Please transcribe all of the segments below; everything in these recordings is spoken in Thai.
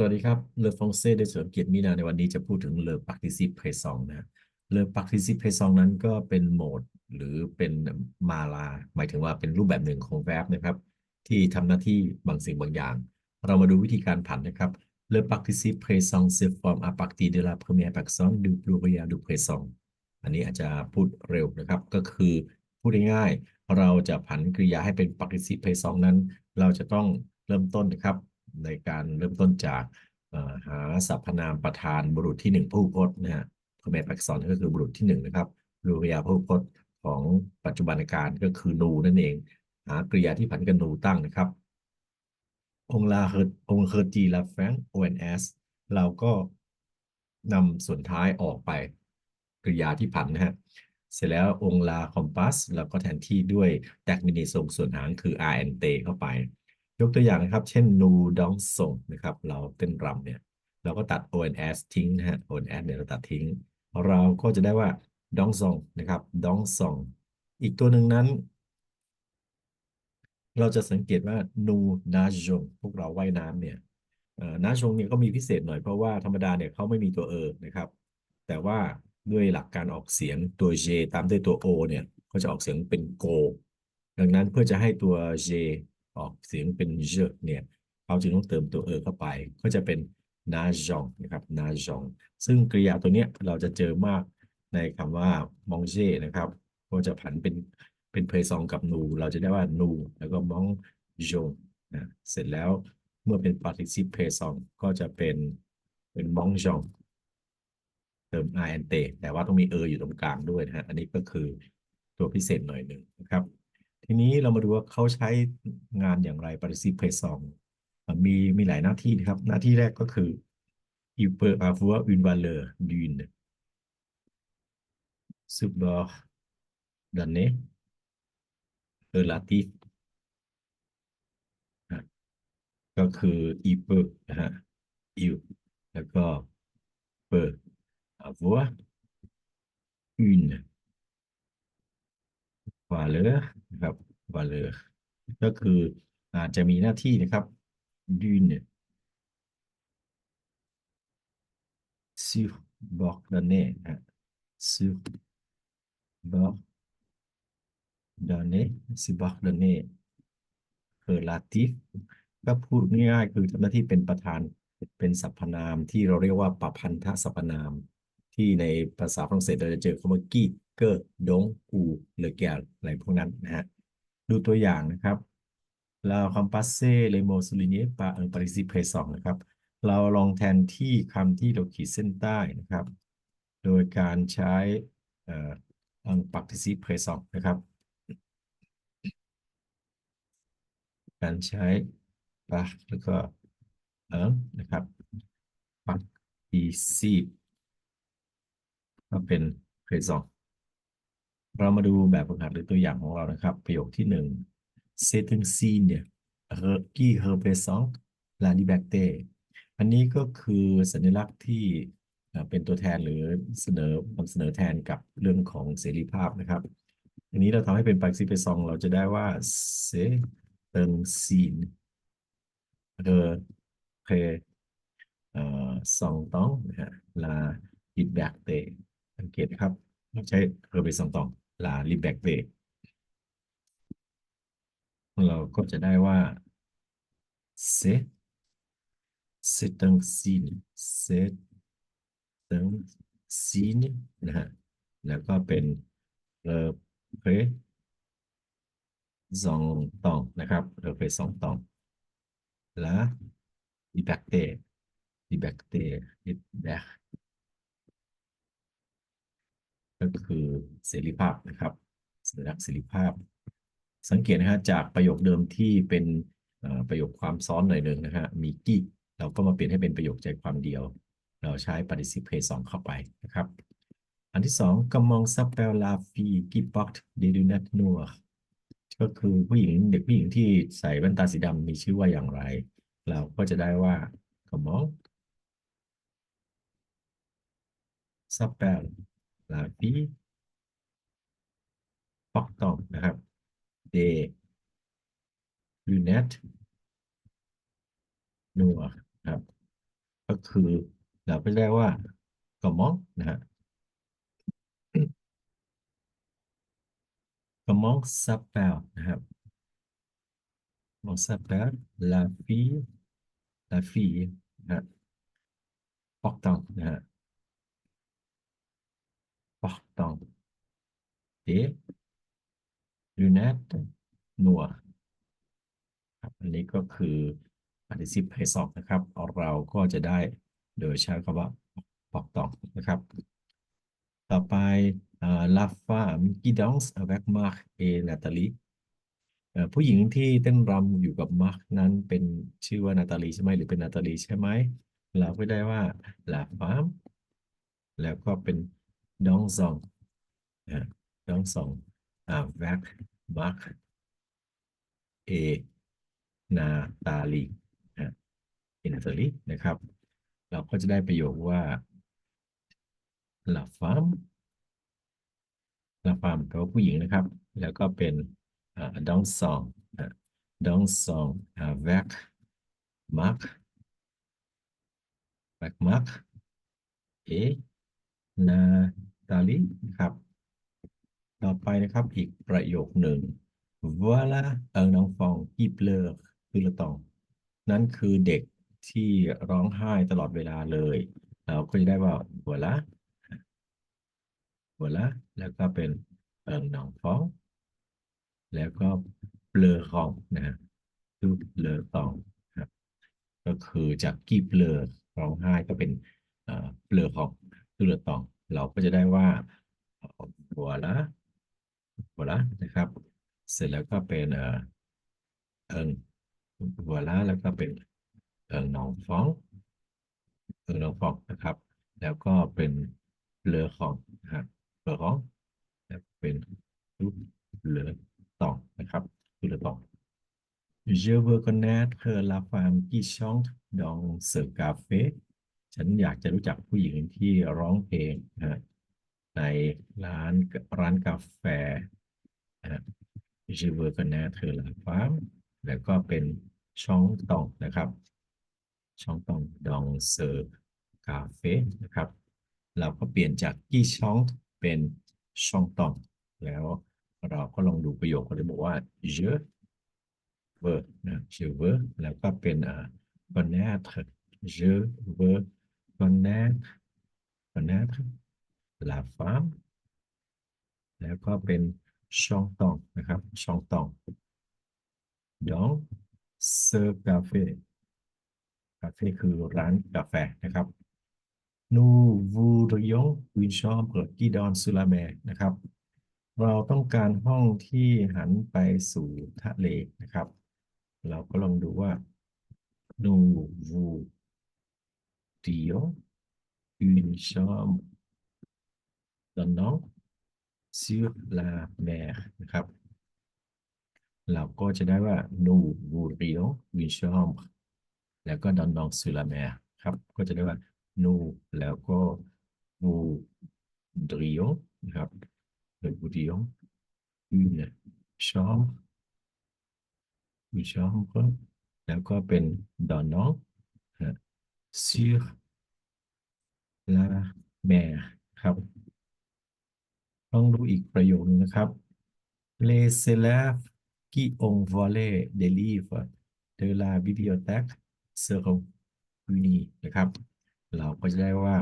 สวัสดีครับเลอฟองเซ่ได้เฉลิมเกียรติมีนาในวันนี้จะพูดถึงเลอปักติซิเพซองนะเลอปักติซิเพซองนั้นก็เป็นโหมดหรือเป็นมาลา หมายถึงว่าเป็นรูปแบบหนึ่งของแวบนะครับ ที่ทำหน้าที่บางสิ่งบางอย่าง เรามาดูวิธีการผันนะครับ Le participe présent se forme à partir de la première personne du pluriel du présent อันนี้อาจจะพูดเร็วนะครับก็คือพูดง่ายๆเราจะผันกริยาให้เป็น participe présent นั้น เราจะต้องเริ่มต้นนะครับ ในการเริ่มต้นจากหาสรรพนามประธานบุรุษที่หนึ่งผู้พจน์นะฮะคอมเมนต์อักษรก็คือบุรุษที่หนึ่งนะครับรูกริยาผู้พจน์ของปัจจุบันการก็คือนูนั่นเอง หากริยาที่ผันกันนูตั้งนะครับ องลาเฮิร์องเฮิร์จีลาแฟงโอเอ็นเอสเราก็นำส่วนท้ายออกไปกริยาที่ผันนะฮะเสร็จแล้วองลาคอมปัสเราก็แทนที่ด้วยแตกมินิทรงส่วนหางคือ r n t เข้าไป ยกตัวอย่างนะครับ เช่น นูดองส่งนะครับ เราเต้นรำเนี่ย เราก็ตัด ons ทิ้งนะฮะ ons เนี่ยเราตัดทิ้ง เราก็จะได้ว่าดองซองนะครับดองซองอีกตัวหนึ่งนั้น เราจะสังเกตว่านูนาจงพวกเราว่ายน้ำเนี่ยนาจงเนี่ยก็มีพิเศษหน่อยเพราะว่าธรรมดาเนี่ยเขาไม่มีตัวเออนะครับ แต่ว่าด้วยหลักการออกเสียงตัว j ตามด้วยตัว o เนี่ยเขาจะออกเสียงเป็นโก ดังนั้นเพื่อจะให้ตัว j ออกเสียงเป็นเจเนี่ยเขาจึงต้องเติมตัวเออเข้าไป ก็จะเป็นนาจองนะครับนาจอง ซึ่งกริยาตัวนี้เราจะเจอมากในคำว่ามองเจนะครับก็จะผันเป็นเป็นเพยซองกับนู เราจะได้ว่านู แล้วก็มองจงนะเสร็จแล้วเมื่อเป็น participe เพยซองก็จะเป็นเป็นมองจงเติม int แต่ว่าต้องมีเอออยู่ตรงกลางด้วยนะฮะ อันนี้ก็คือตัวพิเศษหน่อยหนึ่งนะครับ ทีนี้เรามาดูว่าเขาใช้งานอย่างไรปฏิสิเพสองมีมีหลายหน้าที่นะครับ หน้าที่แรกก็คืออิเปอร์อาฟัวอินวาเลอร์ดูนซุบบอร์ดันเน่เออลาติฟก็คืออิเปอร์นะฮะอิวแล้วก็เปอร์อาฟัวอินวาเลอร์ บ valeur ก็คืออาจจะมีหน้าที่นะครับ d'une subordonnée นะ subordonnée subordonnée relative ก็พูดง่ายๆคือทำหน้าที่เป็นประธานเป็นสรรพนามที่เราเรียกว่าประพันธสรรพนาม ที่ในภาษาฝรั่งเศสเราจะเจอคำว่ากี้เกอร์ดงอูเลอแกอะไรพวกนั้นนะฮะ ดูตัวอย่างนะครับเราคำ passer les mots soulignés par un participe présent นะครับ เราลองแทนที่คำที่เราขีดเส้นใต้นะครับ โดยการใช้เอ่อ un participe présent นะครับ การใช้ par แล้วก็ un นะครับ participe ก็เป็น présent เรามาดูแบบฝึกหัดหรือตัวอย่างของเรานะครับ ประโยคที่หนึ่ง c'est un signe qui représente la liberté อันนี้ก็คือสัญลักษณ์ที่เป็นตัวแทนหรือเสนอนำเสนอแทนกับเรื่องของเสรีภาพนะครับ อันนี้เราทำให้เป็น participe ซองเราจะได้ว่า c'est un signe représentant la liberté สังเกตครับใช้ représentant la liberté เราก็จะได้ว่า c'est c'est un signe c'est un signe นะฮะแล้วก็เป็น représentant นะครับ représentant la liberté liberté liberté ก็คือเสรีภาพนะครับสัญลักษณ์เสรีภาพ สังเกตนะฮะจากประโยคเดิมที่เป็นประโยคความซ้อนหน่อยหนึ่งนะฮะมีกี่เราก็มาเปลี่ยนให้เป็นประโยคใจความเดียว เราใช้ participe สองเข้าไปนะครับ อันที่สอง comment s'appelle la fille qui porte des lunettes noires ก็คือผู้หญิงเด็กผู้หญิงที่ใส่แว่นตาสีดำมีชื่อว่าอย่างไร เราก็จะได้ว่า ลาฟี p อกตองนะครับ Day Lunette วครับ ก็คือเราไปแล้ยว่ากอมองนะฮะกอมองซับแปลนะครับมองซับแปลลาฟีลาฟีนะฮะปอกตองนะฮะ portant des lunettes noires ครับอันนี้ก็คือ participe ให้สอบนะครับ เราก็จะได้โดยใช้คำว่า portant นะครับ ต่อไป la femme qui danse avec Marc et Nathalie ผู้หญิงที่เต้นรำอยู่กับมาร์คนั้นเป็นชื่อว่านาตาลีใช่ไหมหรือเป็นนาตาลีใช่ไหมเราก็ได้ว่า la femme แล้วก็เป็น น้องซองน้องซองอ่แวกมาร์กเอนาตาลีนะเอนาตาลีนะครับ เราก็จะได้ประโยคว่า la femme la femme แปลว่าผู้หญิงนะครับ แล้วก็เป็นดองซองดองซอ dans son avec Marc avec Marc ดาลินะครับ ต่อไปนะครับอีกประโยคหนึ่ง voilà un enfant qui pleure tout le temps นั่นคือเด็กที่ร้องไห้ตลอดเวลาเลย เราก็จะได้ว่า voilà voilà แล้วก็เป็น un enfant แล้วก็ pleurant นะ tout le temps ครับก็คือจากกีบ pleure ร้องไห้ก็เป็นเปลือกของตุลตอง เราก็จะได้ว่าหัวละหัวละนะครับ เสร็จแล้วก็เป็นเออเอิงหัวละแล้วก็เป็นเอิงหนองฟองเอิงหนองฟองนะครับ แล้วก็เป็นเลือของนะครัเลือกของเป็นรูปเลือตองนะครับรูปเลือตอง Je veux connaître la femme qui chante dans ce café ฉันอยากจะรู้จักผู้หญิงที่ร้องเพลงนะฮะในร้านร้านกาแฟนะฮะ Je veux connaître la femme แล้วก็เป็นช่องตองนะครับ ช่องตอง dans ce café นะครับ เราก็เปลี่ยนจากกี่ช่องเป็นช่องตอง แล้วเราก็ลองดูประโยคก็เลยบอกว่า je veux นะ je veux แล้วก็เป็นอ่า connaître je veux connaître connaître la femme แล้วก็เป็นช่องตองนะครับช่องตอง dans ce café คาเฟ่คือร้านกาแฟนะครับ nous voudrions une chambre qui donne sur la mer นะครับ เราต้องการห้องที่หันไปสู่ทะเลนะครับ เราก็ลองดูว่า nous voudrions Dio, une chambre donnant sur la mer นะครับ เราก็จะได้ว่า nous voudrions une chambre แล้วก็ donnant sur la mer ครับ ก็จะได้ว่า nous แล้วก็ voudrions นะครับ nous voudrions une chambre une chambre แล้วก็เป็น donnant sur la mer ครับ ต้องดูอีกประโยคนึงนะครับ Les élèves qui ont volé des livres de la bibliothèque seront punis นะครับ เราก็จะได้ว่า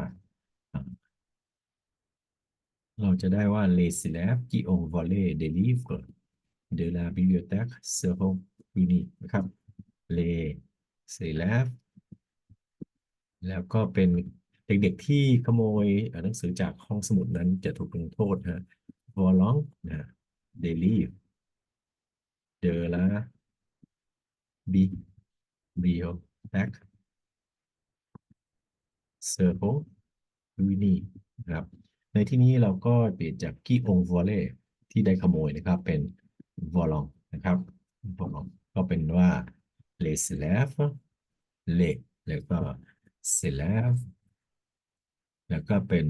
เราจะได้ว่า les élèves qui ont volé des livres de la bibliothèque seront punis นะครับ les élèves แล้วก็เป็นเด็กๆที่ขโมยหนังสือจากห้องสมุดนั้นจะถูกลงโทษนะ volant นะ des livres de la bibliothèque seront punis นะครับ ในที่นี้เราก็เปลี่ยนจาก qui ont volé ที่ได้ขโมยนะครับ เป็น volant นะครับ volant ก็เป็นว่า les élèves les แล้วก็ élèves แล้วก็เป็น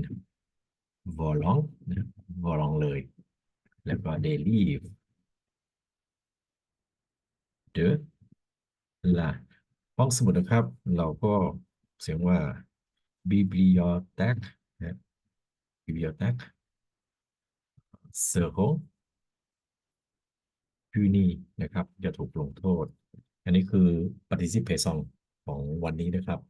volant นะ volant เลย แล้วก็ des livres de la ห้องสมุดนะครับ เราก็เสียงว่า bibliothèque นะ bibliothèque seront punis นะครับ จะถูกลงโทษ อันนี้คือ participation ของวันนี้นะครับ